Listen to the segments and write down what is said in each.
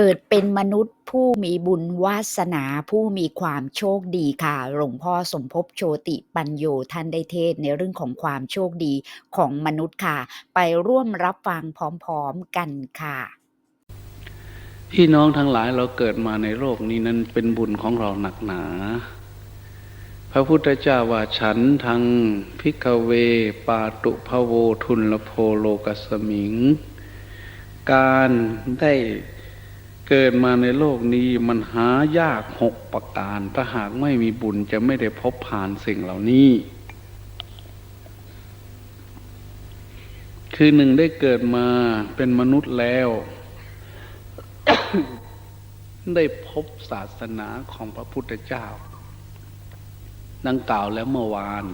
เกิดเป็นมนุษย์ผู้มีบุญวาสนาผู้มีความโชคดีค่ะ หลวงพ่อสมภพโชติปัญโยท่านได้เทศในเรื่องของความโชคดีของมนุษย์ค่ะ ไปร่วมรับฟังพร้อมๆกันค่ะ พี่น้องทั้งหลายเราเกิดมาในโลกนี้นั้นเป็นบุญของเราหนักหนา พระพุทธเจ้าว่าฉันทางพิกเว ปาตุภโวทุนละโพโลกัสมิง การได้ เกิดมาในโลกนี้มันหายากหกประการ ถ้าหากไม่มีบุญจะไม่ได้พบผ่านสิ่งเหล่านี้ คือหนึ่งได้เกิดมาเป็นมนุษย์แล้ว ได้พบศาสนาของพระพุทธเจ้า ดังกล่าวแล้วเมื่อวาน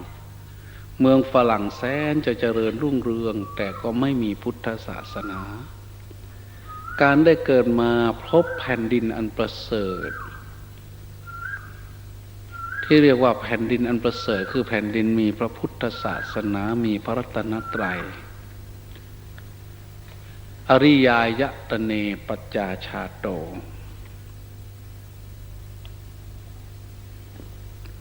เมืองฝรั่งแสนจะเจริญรุ่งเรือง แต่ก็ไม่มีพุทธศาสนา การได้เกิดมาพบแผ่นดินอันประเสริฐ ที่เรียกว่าแผ่นดินอันประเสริฐ คือแผ่นดินมีพระพุทธศาสนามีพระรัตนตรัย อริยายะตะเนปัจจาชาโต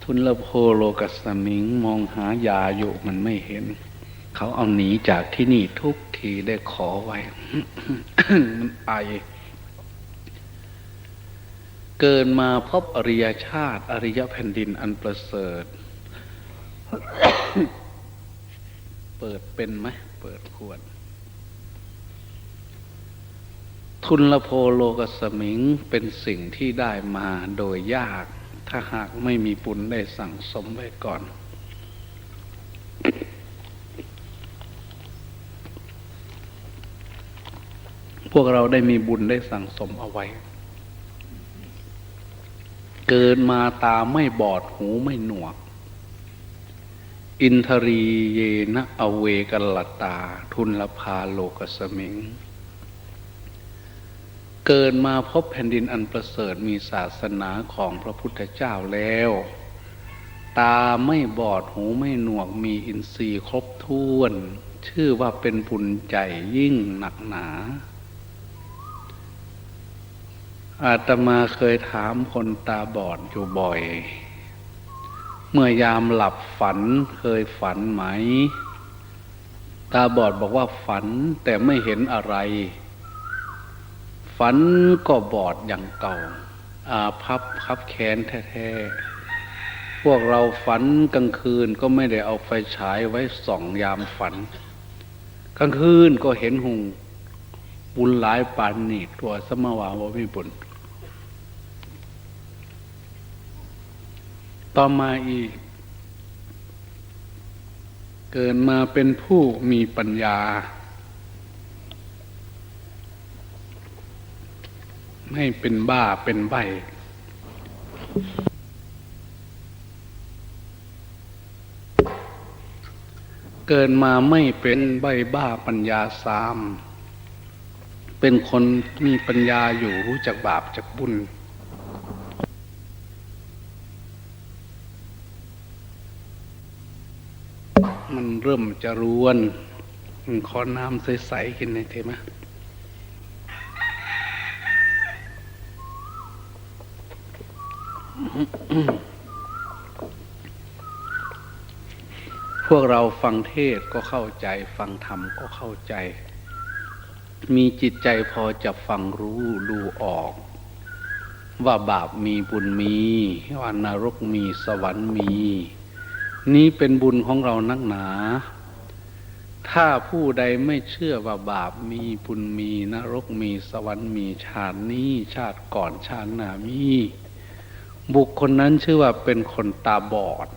ทุนละโพโลกัสสมิงมองหายาอยู่มันไม่เห็น เขาเอาหนีจากที่นี่ทุกทีได้ขอไว้ มันไอ เกินมาพบอริยชาติ อริยแผ่นดินอันประเสริฐ เปิดเป็นไหม เปิดขวด ทุนละโพโลกสมิงเป็นสิ่งที่ได้มาโดยยาก ถ้าหากไม่มีบุญได้สั่งสมไว้ก่อน พวกเราได้มีบุญได้สั่งสมเอาไว้ เกิดมาตาไม่บอดหูไม่หนวก อินทรีเยนะอเวกัลลตา ทุนละพาโลกสมิง เกิดมาพบแผ่นดินอันประเสริฐมีศาสนาของพระพุทธเจ้าแล้วตาไม่บอดหูไม่หนวกมีอินทรีย์ครบถ้วน ชื่อว่าเป็นบุญใจยิ่งหนักหนา อาตมาเคยถามคนตาบอดอยู่บ่อย เมื่อยามหลับฝันเคยฝันไหม ตาบอดบอกว่าฝันแต่ไม่เห็นอะไร ฝันก็บอดอย่างเก่า อาพับคับแขนแท้ๆ พวกเราฝันกลางคืนก็ไม่ได้เอาไฟฉายไว้ส่องยามฝัน กลางคืนก็เห็นหุงบุญหลายปานนี่ตัวสมาวาว่าม่บุญ ต่อมาอีก เกิดมาเป็นผู้มีปัญญา ไม่เป็นบ้าเป็นใบเกิดมาไม่เป็นใบบ้าปัญญาสาม เป็นคนมีปัญญาอยู่รู้จักบาปจากบุญ เริ่มจะรวนขอน้ำใสๆกินในเทมะพวกเราฟังเทศก็เข้าใจ ฟังธรรมก็เข้าใจ มีจิตใจพอจะฟังรู้ดูออก ว่าบาปมีบุญมีว่านรกมีสวรรค์มี นี้เป็นบุญของเรานักหนา ถ้าผู้ใดไม่เชื่อว่าบาปมีบุญมีนรกมีสวรรค์มีชาตินี้ชาติก่อนชาติหน้ามี บุคคลนั้นชื่อว่าเป็นคนตาบอด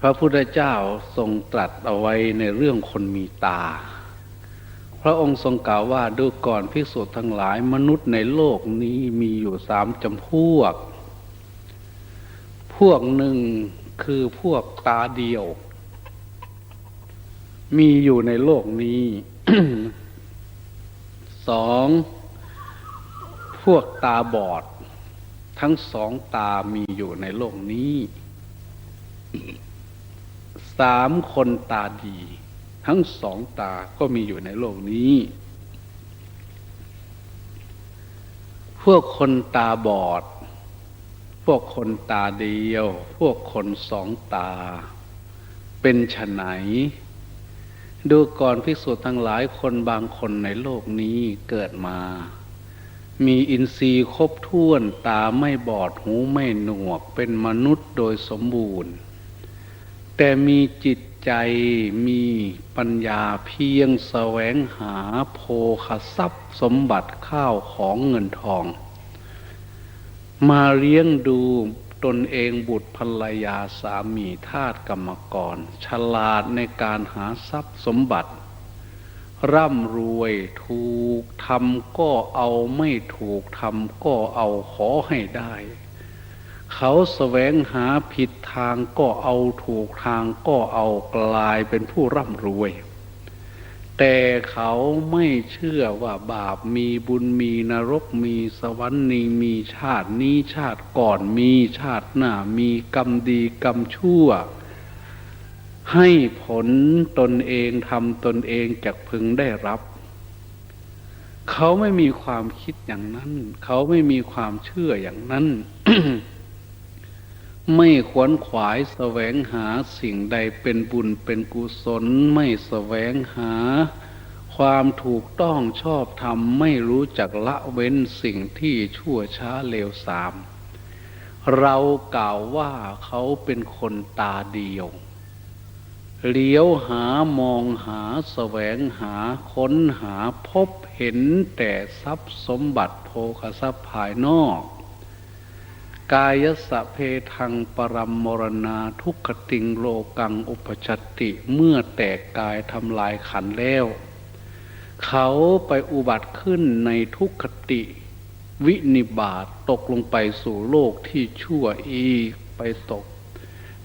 พระพุทธเจ้าทรงตรัสเอาไว้ในเรื่องคนมีตา พระองค์ทรงกล่าวว่าดูก่อนภิกษุทั้งหลายมนุษย์ในโลกนี้มีอยู่สามจำพวก พวกหนึ่ง คือพวกตาเดียว มีอยู่ในโลกนี้สองพวกตาบอด ทั้งสองตามีอยู่ในโลกนี้สามคนตาดี ทั้งสองตาก็มีอยู่ในโลกนี้ พวกคนตาบอด พวกคนตาเดียว พวกคนสองตา เป็นฉไหน ดูก่อนภิกษุทั้งหลายคนบางคนในโลกนี้เกิดมา มีอินทรีย์ครบถ้วนตาไม่บอดหูไม่หนวก เป็นมนุษย์โดยสมบูรณ์ แต่มีจิตใจมีปัญญาเพียงแสวงหาโภคทรัพย์สมบัติข้าวของเงินทอง มาเลี้ยงดูตนเองบุตรภรรยาสามีทาสกรรมกร ฉลาดในการหาทรัพย์สมบัติ ร่ำรวยถูกทำก็เอาไม่ถูกทำก็เอาขอให้ได้ เขาแสวงหาผิดทางก็เอาถูกทางก็เอากลายเป็นผู้ร่ำรวย แต่เขาไม่เชื่อว่าบาปมีบุญมีนรกมีสวรรค์นีมีชาตินี้ชาติก่อนมีชาติหน้ามีกรรมดีกรรมชั่ว ให้ผลตนเองทำตนเองจากพึงได้รับ เขาไม่มีความคิดอย่างนั้น เขาไม่มีความเชื่ออย่างนั้น ไม่ขวนขวายแสวงหาสิ่งใดเป็นบุญเป็นกุศล ไม่แสวงหา ความถูกต้องชอบธรรมไม่รู้จักละเว้นสิ่งที่ชั่วช้าเลวทราม เรากล่าวว่าเขาเป็นคนตาเดียวเลี้ยวหามองหาแสวงหาค้นหาพบเห็นแต่ทรัพย์สมบัติโภคทรัพย์ภายนอก กายสะเพทังปรมมรณาทุกขติงโลกังอุปชตติเมื่อแตกกายทำลายขันแล้ว เขาไปอุบัติขึ้นในทุกขติ วินิบาตตกลงไปสู่โลกที่ชั่วอีกไปตก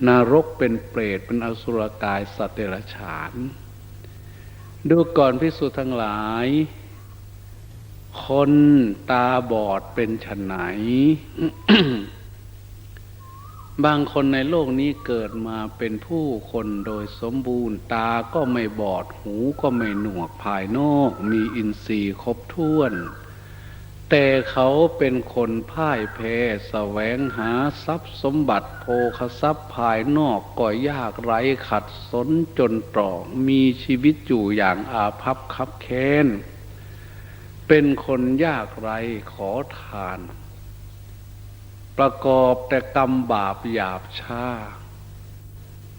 นรกเป็นเปรตเป็นอสุรกายสัตว์เดรัจฉาน ดูก่อนพิสุทั้งหลาย คนตาบอดเป็นฉไหน บางคนในโลกนี้เกิดมาเป็นผู้คนโดยสมบูรณ์ ตาก็ไม่บอดหูก็ไม่หนวกภายนอก มีอินทรีย์ครบถ้วน แต่เขาเป็นคนพ่ายแพ้แสวงหาทรัพย์สมบัติโภคทรัพย์ภายนอกก็ยากไร้ขัดสนจนตรอก มีชีวิตอยู่อย่างอาภัพคับแค้น เป็นคนยากไรขอทาน ประกอบแต่กรรมบาปหยาบช้า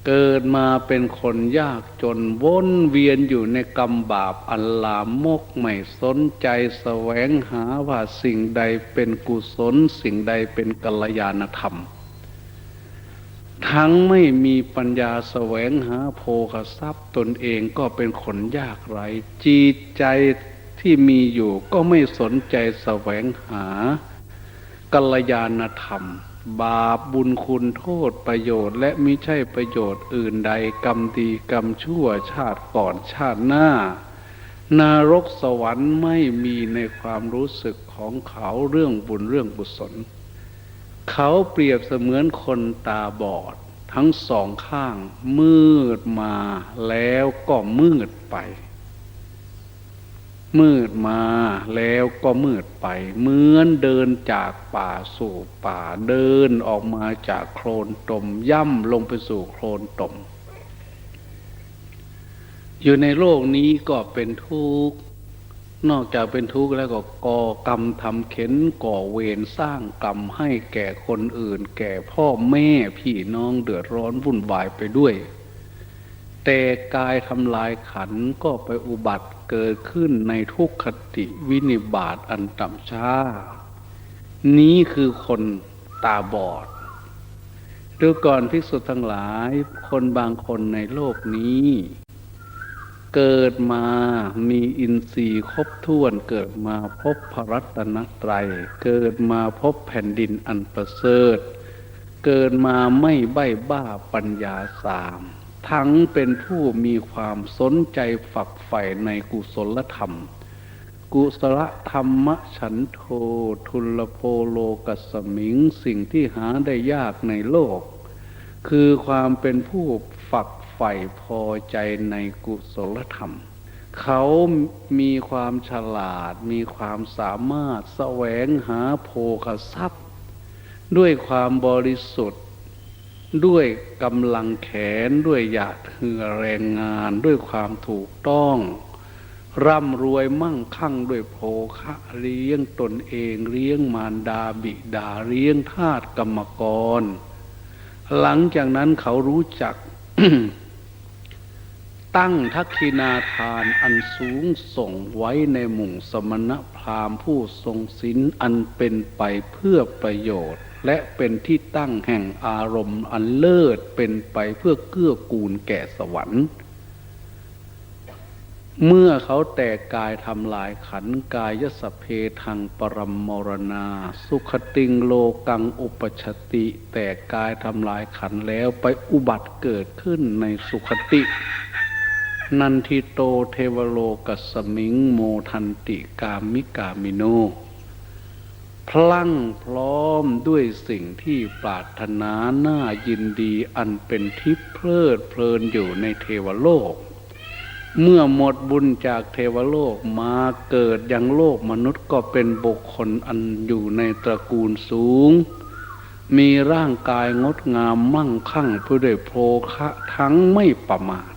เกิดมาเป็นคนยากจนวนเวียนอยู่ในกรรมบาปอันลามกไม่สนใจแสวงหาว่าสิ่งใดเป็นกุศล สิ่งใดเป็นกัลยาณธรรม ทั้งไม่มีปัญญาแสวงหาโภคทรัพย์ตนเองก็เป็นคนยากไรจิตใจ ที่มีอยู่ก็ไม่สนใจแสวงหากัลยาณธรรม บาปบุญคุณโทษประโยชน์ และมิใช่ประโยชน์อื่นใดกรรมดีกรรมชั่วชาติก่อนชาติหน้า นารกสวรรค์ไม่มีในความรู้สึกของเขาเรื่องบุญเรื่องกุศลเขาเปรียบเสมือนคนตาบอด ทั้งสองข้างมืดมาแล้วก็มืดไป มืดมาแล้วก็มืดไป เหมือนเดินจากป่าสู่ป่าเดินออกมาจากโคลนตม ย่ำลงไปสู่โคลนตม อยู่ในโลกนี้ก็เป็นทุกข์นอกจากเป็นทุกข์แล้วก็ก่อกรรมทำเข็นก่อเวรสร้างกรรมให้แก่คนอื่น แก่พ่อแม่พี่น้องเดือดร้อนวุ่นวายไปด้วย แต่กายทำลายขันก็ไปอุบัติ เกิดขึ้นในทุกขติวินิบาตอันต่ำช้า นี้คือคนตาบอดดูก่อนภิกษุทั้งหลาย คนบางคนในโลกนี้ เกิดมามีอินทรีย์ครบถ้วน เกิดมาพบพระรัตนตรัย เกิดมาพบแผ่นดินอันประเสริฐ เกิดมาไม่ใบ้บ้าปัญญาสาม ทั้งเป็นผู้มีความสนใจฝักใฝ่ในกุศลธรรม กุศลธรรมฉันโททุลโพโลกัสมิงสิ่งที่หาได้ยากในโลก คือความเป็นผู้ฝักใฝ่พอใจในกุศลธรรม เขามีความฉลาด มีความสามารถแสวงหาโภคทรัพย์ ด้วยความบริสุทธิ์ ด้วยกำลังแขนด้วยหยาดเหงื่อแรงงานด้วยความถูกต้อง ร่ำรวยมั่งคั่งด้วยโภคะเลี้ยงตนเองเลี้ยงมารดาบิดาเลี้ยงทาสกรรมกร หลังจากนั้นเขารู้จัก ตั้งทักษิณาทานอันสูงส่งไว้ในหมู่สมณพราหมณ์ผู้ทรงศีลอันเป็นไปเพื่อประโยชน์ และเป็นที่ตั้งแห่งอารมณ์อันเลิศเป็นไปเพื่อเกื้อกูลแก่สวรรค์ เมื่อเขาแตกกายทำลายขันกายสเพทางปรมมรณา สุขติงโลกังอุปชติ แตกกายทำลายขันแล้วไปอุบัติเกิดขึ้นในสุขตินันทิโตเทวโลกัสมิงโมทันติกามิกามิโน พลั่งพร้อมด้วยสิ่งที่ปรารถนาน่ายินดีอันเป็นทิพย์เพลิดเพลินอยู่ในเทวโลก เมื่อหมดบุญจากเทวโลกมาเกิดยังโลกมนุษย์ก็เป็นบุคคลอันอยู่ในตระกูลสูง มีร่างกายงดงามมั่งคั่งเพื่อด้วยโภคะทั้งไม่ประมาท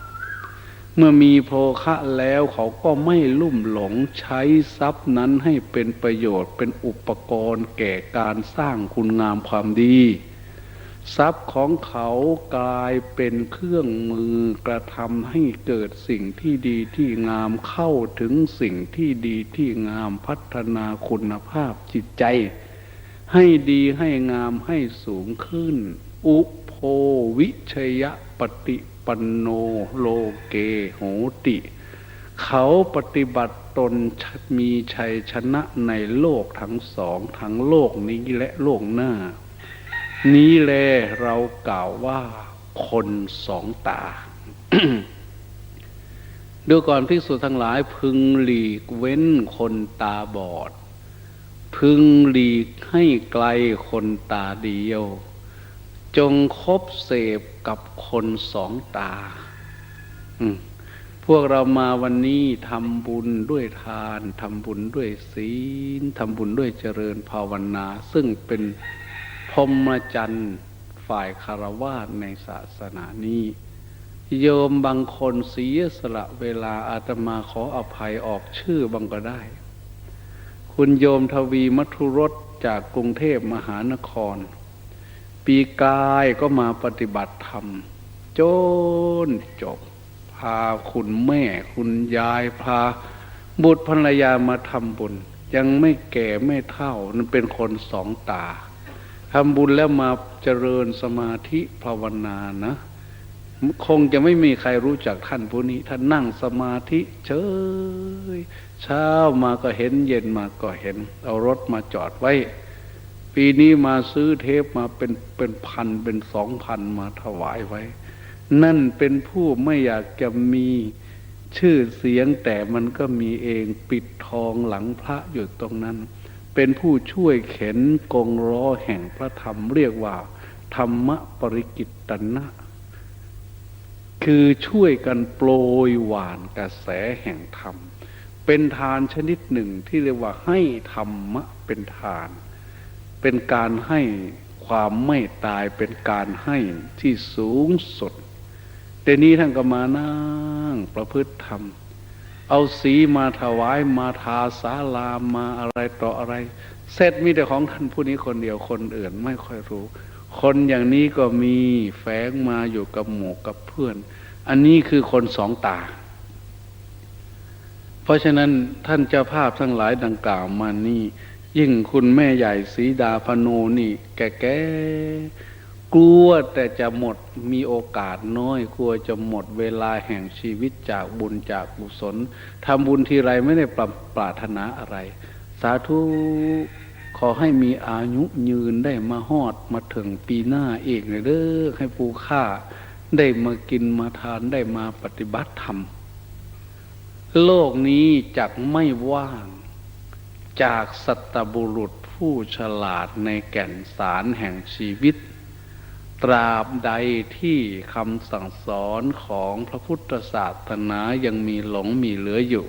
เมื่อมีโภคะแล้วเขาก็ไม่ลุ่มหลงใช้ทรัพย์นั้นให้เป็นประโยชน์เป็นอุปกรณ์แก่การสร้างคุณงามความดี ทรัพย์ของเขากลายเป็นเครื่องมือกระทำให้เกิดสิ่งที่ดีที่งามเข้าถึงสิ่งที่ดีที่งามพัฒนาคุณภาพจิตใจ ให้ดีให้งามให้สูงขึ้น อุโพวิชยปฏิ ปโนโลเกโหติ เขาปฏิบัติตนมีชัยชนะในโลกทั้งสอง ทั้งโลกนี้และโลกหน้า นี้แลเรากล่าวว่าคนสองตาดูก่อนภิกษุทั้งหลายพึงหลีกเว้นคนตาบอด พึงหลีกให้ไกลคนตาเดียว จงคบเสพกับคนสองตา พวกเรามาวันนี้ทำบุญด้วยทานทำบุญด้วยศีลทำบุญด้วยเจริญภาวนา ซึ่งเป็นพรมจรรย์ฝ่ายคารวาสในศาสนานี้ โยมบางคนเสียสละเวลาอาตมาขออภัยออกชื่อบางก็ได้ คุณโยมทวีมัทุรสจากกรุงเทพมหานคร ปีกายก็มาปฏิบัติธรรมจนจบ พาคุณแม่ คุณยายพา บุตรภรรยามาทำบุญ ยังไม่แก่ไม่เท่านั่นเป็นคนสองตาทำบุญแล้วมาเจริญสมาธิภาวนานะ คงจะไม่มีใครรู้จักท่านผู้นี้ ท่านนั่งสมาธิเฉยเช้ามาก็เห็นเย็นมาก็เห็น เอารถมาจอดไว้ ปีนี้มาซื้อเทปมาเป็นเป็นพันเป็นสองพันมาถวายไว้ นั่นเป็นผู้ไม่อยากจะมีชื่อเสียงแต่มันก็มีเองปิดทองหลังพระอยู่ตรงนั้น เป็นผู้ช่วยเข็นกงล้อแห่งพระธรรมเรียกว่า ธรรมปริกิตตนะ คือช่วยกันโปรยหวานกระแสแห่งธรรม เป็นทานชนิดหนึ่งที่เรียกว่าให้ธรรมะเป็นทาน เป็นการให้ความไม่ตายเป็นการให้ที่สูงสุดแต่นี้ท่านก็มานั่งประพฤติธรรม เอาสีมาถวายมาทาสาลามาอะไรต่ออะไร เสร็จมีแต่ของท่านผู้นี้คนเดียวคนอื่นไม่ค่อยรู้ คนอย่างนี้ก็มีแฝงมาอยู่กับหมู่กับเพื่อน อันนี้คือคนสองตา เพราะฉะนั้นท่านเจ้าภาพทั้งหลายดังกล่าวมานี่ ยิ่งคุณแม่ใหญ่สีดาพโนนี่ แก่ๆกลัวแต่จะหมดมีโอกาสน้อยกลัวจะหมดเวลาแห่งชีวิตจากบุญจากกุศลทำบุญทีไรไม่ได้ปรปรารถนาอะไร สาธุขอให้มีอายุยืนได้มาฮอดมาถึงปีหน้าเองเลยเด้อให้ปูค่าได้มากินมาทานได้มาปฏิบัติธรรม โลกนี้จักไม่ว่าง จากสัตบุรุษผู้ฉลาดในแก่นสารแห่งชีวิต ตราบใดที่คำสั่งสอนของพระพุทธศาสนายังมีหลงมีเหลืออยู่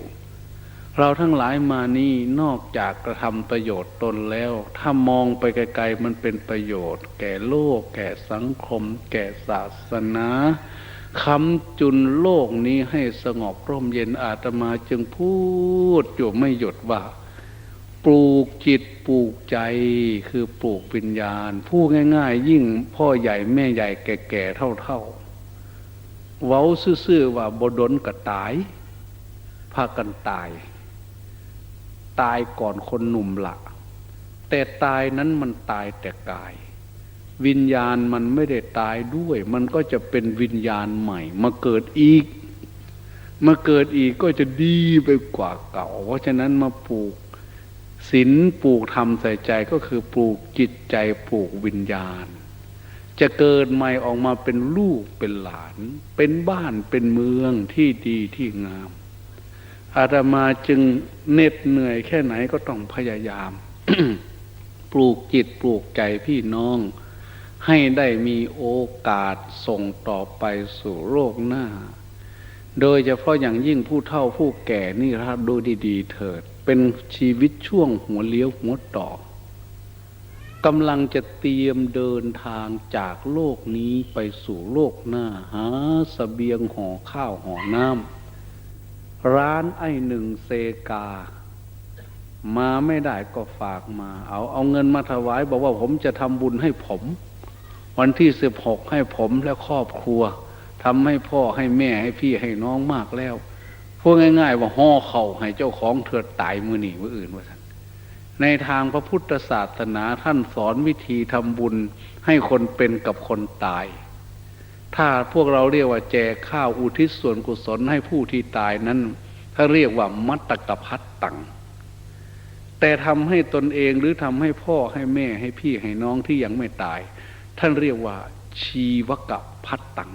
เราทั้งหลายมานี่นอกจากกระทำประโยชน์ตนแล้ว ถ้ามองไปไกลๆมันเป็นประโยชน์ แก่โลก แก่สังคม แก่ศาสนาคำจุนโลกนี้ให้สงบร่มเย็นอาตมาจึงพูดอยู่ไม่หยุดว่า ปลูกจิตปลูกใจคือปลูกวิญญาณพูดง่าย ๆ ยิ่งพ่อใหญ่แม่ใหญ่แก่ๆเท่าๆ เว้าซื่อๆว่าบดนก็ตายพากันตาย ตายก่อนคนหนุ่มละแต่ตายนั้นมันตายแต่กาย วิญญาณมันไม่ได้ตายด้วย มันก็จะเป็นวิญญาณใหม่ มาเกิดอีกมาเกิดอีกก็จะดีไปกว่าเก่า เพราะฉะนั้นมาปลูก ศีลปลูกธรรมใส่ใจก็คือปลูกจิตใจปลูกวิญญาณ จะเกิดใหม่ออกมาเป็นลูกเป็นหลาน เป็นบ้านเป็นเมืองที่ดีที่งาม อาตมาจึงเหน็ดเหนื่อยแค่ไหนก็ต้องพยายาม ปลูกจิตปลูกใจพี่น้อง ให้ได้มีโอกาสส่งต่อไปสู่โลกหน้า โดยเฉพาะอย่างยิ่งผู้เฒ่าผู้แก่นี่ครับดูดี ๆ เถิด เป็นชีวิตช่วงหัวเลี้ยวหัวต่อกำลังจะเตรียมเดินทางจากโลกนี้ไปสู่โลกหน้าหาสเสบียงห่อข้าวห่อน้ำร้านไอหนึ่งเซกา มาไม่ได้ก็ฝากมา เอาเอาเงินมาถวาย บอกว่าผมจะทำบุญให้ผม วันที่สิบหกให้ผมและครอบครัวทำให้พ่อให้แม่ให้พี่ให้น้องมากแล้ว พูดง่าย ๆ ว่าห่อเข่าให้เจ้าของเถิดตายมือหนีมืออื่นว่าท่านในทางพระพุทธศาสนาท่านสอนวิธีทำบุญให้คนเป็นกับคนตาย ถ้าพวกเราเรียกว่าแจกข้าวอุทิศส่วนกุศลให้ผู้ที่ตายนั้น ถ้าเรียกว่ามัตตกพัตตังแต่ทำให้ตนเองหรือทำให้พ่อให้แม่ให้พี่ให้น้องที่ยังไม่ตาย ท่านเรียกว่าชีวกพัตตัง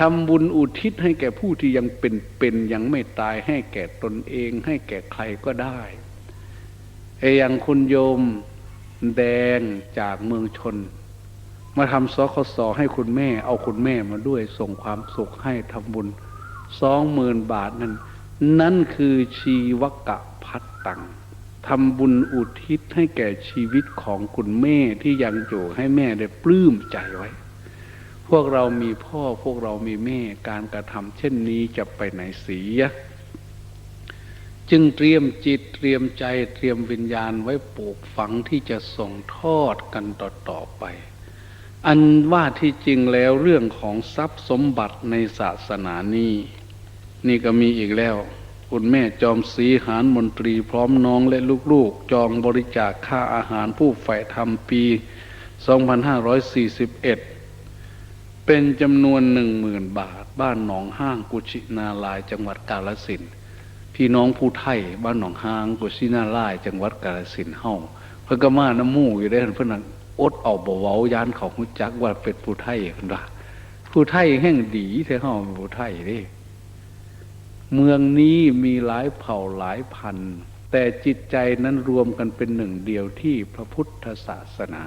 ทำบุญอุทิศให้แก่ผู้ที่ยังเป็นเป็นยังไม่ตายให้แก่ตนเอง ให้แก่ใครก็ได้ไอ้อย่างคุณโยมแดงจากเมืองชน มาทำสคสให้คุณแม่ เอาคุณแม่มาด้วยส่งความสุขให้ทำบุญสองหมื่นบาทนั้นนั่นคือชีวกะพัตตังทำบุญอุทิศให้แก่ชีวิตของคุณแม่ที่ยังอยู่ให้แม่ได้ปลื้มใจไว้ พวกเรามีพ่อพวกเรามีแม่การกระทำเช่นนี้จะไปไหนเสีย จึงเตรียมจิตเตรียมใจเตรียมวิญญาณไว้ปลูกฝังที่จะส่งทอดกันต่อๆไป อันว่าที่จริงแล้วเรื่องของทรัพย์สมบัติในศาสนานี้นี่ก็มีอีกแล้ว คุณแม่จอมศรีหารมนตรีพร้อมน้องและลูกๆ จองบริจาคค่าอาหารผู้ใฝ่ธรรมปี 2541 เป็นจำนวนหนึ่งหมื่นบาท บ้านหนองห้างกุชินาลาย จังหวัดกาฬสินพี่น้องผู้ไทยบ้านหนองห้างกุชินาลาย จังหวัดกาฬสินเฮาเพิ่นก็มาน้ำมูกอยู่ได้เพิ่นนั้นอดเอาบ่เว้ายานเขาฮู้จักว่าเป็นผู้ไทยเพิ่นว่าผู้ไทยแห่งดีแท้เฮาผู้ไทยเด้เมืองนี้มีหลายเผ่าหลายพัน แต่จิตใจนั้นรวมกันเป็นหนึ่งเดียวที่พระพุทธศาสนา